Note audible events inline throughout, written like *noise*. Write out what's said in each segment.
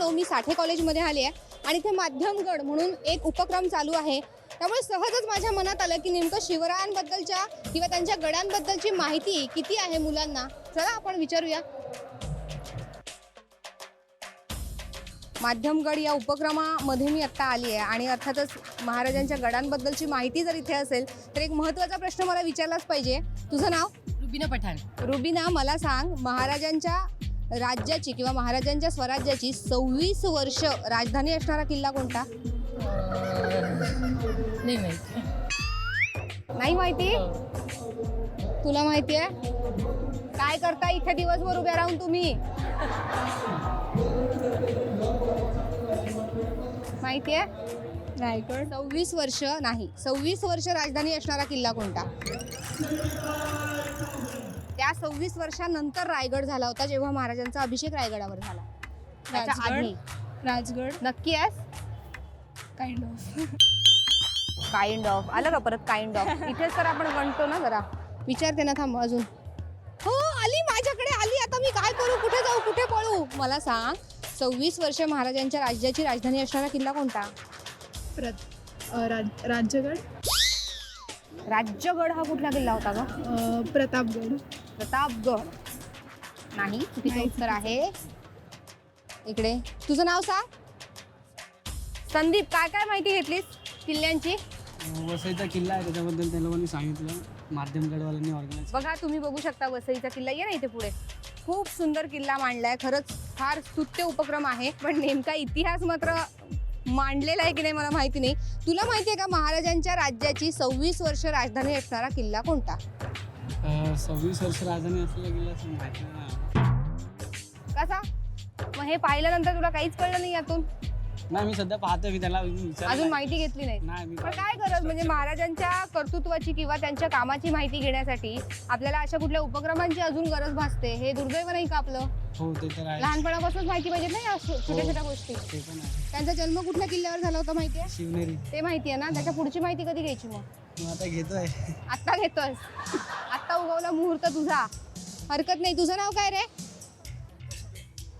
मित्रांनो मी साठे कॉलेजमध्ये आले आहे आणि इथे माध्यमगड म्हणून एक उपक्रम चालू आहे. त्यामुळे सहजच माझ्या मनात आलं की नेमकं शिवरायांबद्दलच्या किंवा त्यांच्या गडांबद्दलची माहिती किती आहे मुलांना? चला आपण विचारूया. माध्यमगड या उपक्रमामध्ये मी आत्ता आली आहे आणि अर्थातच महाराजांच्या गडांबद्दलची माहिती जर इथे असेल तर एक महत्त्वाचा प्रश्न मला विचारलाच पाहिजे. तुझं नाव? रुबीना पठाण. रुबीना मला सांग महाराजांच्या राज्याची किंवा महाराजांच्या स्वराज्याची सव्वीस वर्ष राजधानी असणारा किल्ला कोणता? नाही माहिती. नाही माहिती? तुला माहिती आहे? काय करता इथे दिवसभर उभ्या राहून तुम्ही? माहिती आहे? रायगड सव्वीस वर्ष नाही. सव्वीस वर्ष राजधानी असणारा किल्ला कोणता? त्या सव्वीस वर्षानंतर रायगड झाला होता जेव्हा महाराजांचा अभिषेक रायगडावर झाला. त्याच्या राजगड? आधी राजगड? नक्की आहेस? काइंड ऑफ काइंड ऑफ आलं का परत काइंड ऑफ *laughs* इथेच तर आपण गणतो ना जरा. विचारते ना थांब अजून. हो आली माझ्याकडे आली. आता मी काय करू? कुठे जाऊ? कुठे पळू? मला सांग. सव्वीस वर्ष महाराजांच्या राज्याची राजधानी असणारा किल्ला कोणता? राज्यगड? राज्यगड हा कुठला किल्ला होता ग? प्रतापगड. प्रतापगड नाही चुकीचं नाही, उत्तर आहे. इकडे. तुझं नाव सांग. संदीप काय काय माहिती घेतलीस किल्ल्यांची? वसईचा किल्ला आहे त्याच्याबद्दल त्या लोकांनी सांगितलं. माध्यमगडवाल्यांनी ऑर्गनाईज बघा तुम्ही बघू शकता वसईचा किल्ला. ये ना इथे पुढे. खूप सुंदर किल्ला मांडलाय. खरंच फार स्तुत्य उपक्रम आहे पण नेमका इतिहास मात्र मांडलेला आहे की नाही मला माहिती नाही. तुला माहिती आहे का महाराजांच्या राज्याची सव्वीस वर्ष राजधानी असणारा किल्ला कोणता? सव्वीस वर्ष असलेला माहिती नाही. कसा? मग हे पाहिल्यानंतर तुला काहीच कळलं नाही यातून? नाही मी सध्या पाहतोय मी त्याला विचारलं अजून माहिती घेतली नाही. नाही मी पण काय गरज म्हणजे महाराजांच्या कर्तृत्वाची किंवा त्यांच्या कामाची माहिती घेण्यासाठी आपल्याला अशा कुठल्या उपक्रमांची अजून गरज भासते? हे दुर्दैव नाही का आपलं? हो ते तर आहे. लहानपणापासूनच माहिती पाहिजे ना या छोट्या छोट्या गोष्टी. ते पण आहे. त्यांचा जन्म कुठल्या किल्ल्यावर झाला होता माहिती आहे? शिवनेरी. ते माहिती आहे ना? त्याच्या पुढची माहिती कधी घ्यायची मग? मग आता घेतोय. आत्ता घेतोय उगवला मुहूर्त तुझा. हरकत नाही. तुझं नाव काय रे?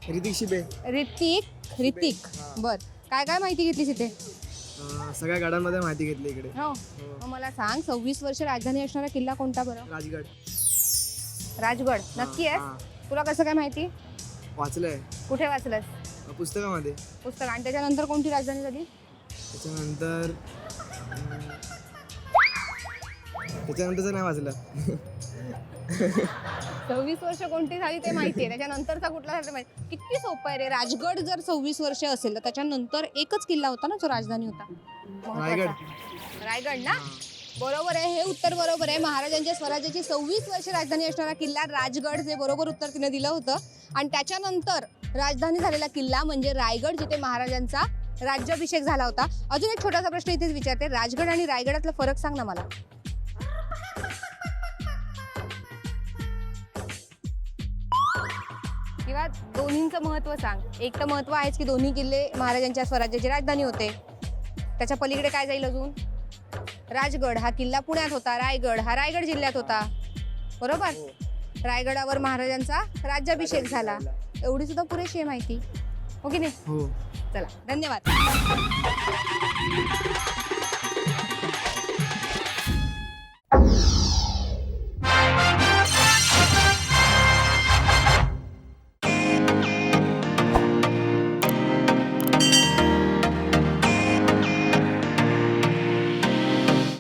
ऋतिक शिबे ऋतिक ऋतिक बर. काय काय माहिती घेतलीस इथे? अं, सगळ्या गाड्यांमध्ये माहिती घेतली इकडे. हो. मग मला सांग सव्वीस वर्ष राजधानी असणारा किल्ला कोणता बरं? राजगड. राजगड. नक्की हां. आहेस तुला कसं काय माहिती? वाचलंय. कुठे वाचलंस? अं, पुस्तकामध्ये. पुस्तक. आणि त्याच्यानंतर कोणती राजधानी झाली? त्याच्यानंतर अं, त्याच्यानंतरचं नाही वाचलं सव्वीस वर्ष कोणती झाली ते माहिती आहे त्याच्यानंतरचा कुठला झाला ते माहिती किती सोपं आहे रे. राजगड जर सव्वीस वर्ष असेल तर त्याच्यानंतर एकच किल्ला होता ना जो राजधानी होता. महत्त्वाचा. रायगड. रायगड ना? बरोबर आहे. हे उत्तर बरोबर आहे. महाराजांच्या स्वराज्याची सव्वीस वर्ष राजधानी असणारा किल्ला राजगड जे बरोबर उत्तर तिने दिलं होतं. आणि त्याच्यानंतर राजधानी झालेला किल्ला म्हणजे रायगड जिथे महाराजांचा राज्याभिषेक झाला होता. अजून एक छोटासा प्रश्न इथेच विचारते. राजगड आणि रायगडातला फरक सांग ना मला. किंवा दोन्हींचं महत्त्व सांग. एक तर महत्त्व आहेच की दोन्ही किल्ले महाराजांच्या स्वराज्याची राजधानी होते. त्याच्या पलीकडे काय जाईल अजून? राजगड. हा किल्ला पुण्यात होता. रायगड. हा रायगड जिल्ह्यात होता. बरोबर? रायगडावर महाराजांचा राज्याभिषेक झाला. एवढी सुद्धा पुरेशी आहे माहिती. हो की नाही? हो. चला धन्यवाद.